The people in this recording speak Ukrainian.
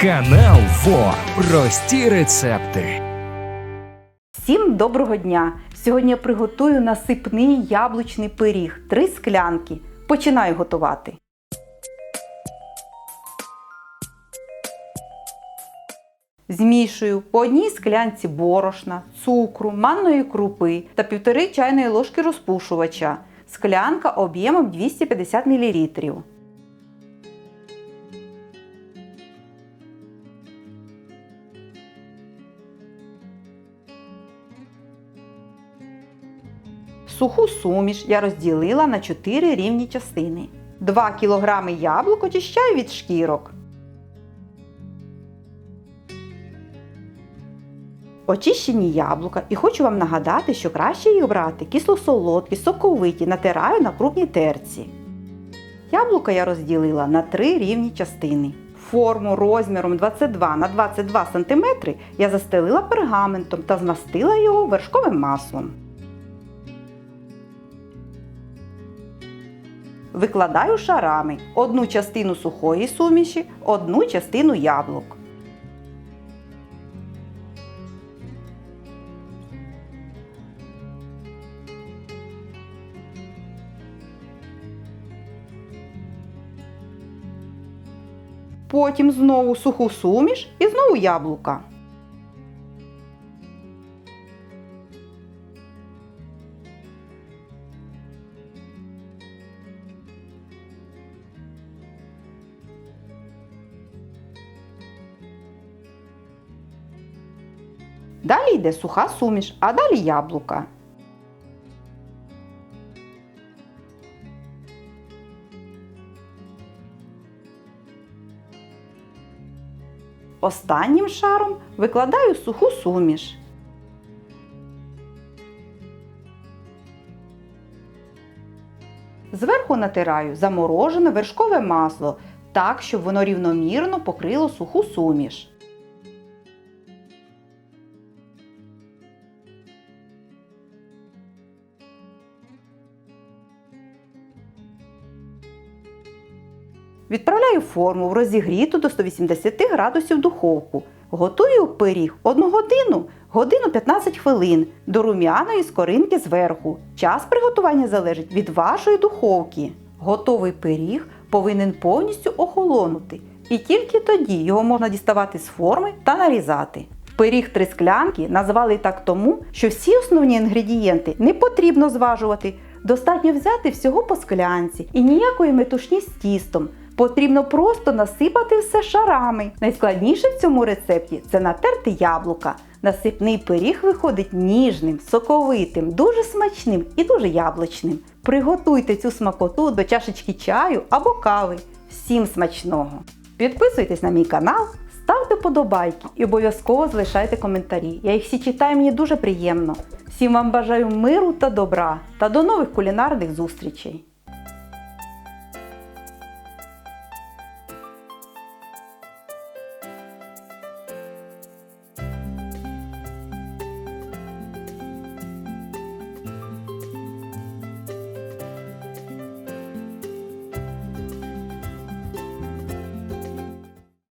Канал ФО. Прості рецепти. Всім доброго дня! Сьогодні я приготую насипний яблучний пиріг. Три склянки. Починаю готувати. Змішую по одній склянці борошна, цукру, манної крупи та півтори чайної ложки розпушувача. Склянка об'ємом 250 мл. Суху суміш я розділила на 4 рівні частини. 2 кг яблук очищаю від шкірок. Очищені яблука і хочу вам нагадати, що краще їх брати кисло-солодкі, соковиті, натираю на крупній терці. Яблука я розділила на 3 рівні частини. Форму розміром 22 на 22 см я застелила пергаментом та змастила його вершковим маслом. Викладаю шарами одну частину сухої суміші, одну частину яблук. Потім знову суху суміш і знову яблука. Далі йде суха суміш, а далі яблука. Останнім шаром викладаю суху суміш. Зверху натираю заморожене вершкове масло так, щоб воно рівномірно покрило суху суміш. Відправляю форму в розігріту до 180 градусів духовку. Готую пиріг 1 годину, годину 15 хвилин до рум'яної скоринки зверху. Час приготування залежить від вашої духовки. Готовий пиріг повинен повністю охолонути. І тільки тоді його можна діставати з форми та нарізати. Пиріг три склянки назвали так тому, що всі основні інгредієнти не потрібно зважувати. Достатньо взяти всього по склянці і ніякої метушні з тістом. Потрібно просто насипати все шарами. Найскладніше в цьому рецепті це натерти яблука. Насипний пиріг виходить ніжним, соковитим, дуже смачним і дуже яблучним. Приготуйте цю смакоту до чашечки чаю або кави. Всім смачного! Підписуйтесь на мій канал, ставте подобайки і обов'язково залишайте коментарі. Я їх всі читаю, мені дуже приємно. Всім вам бажаю миру та добра та до нових кулінарних зустрічей!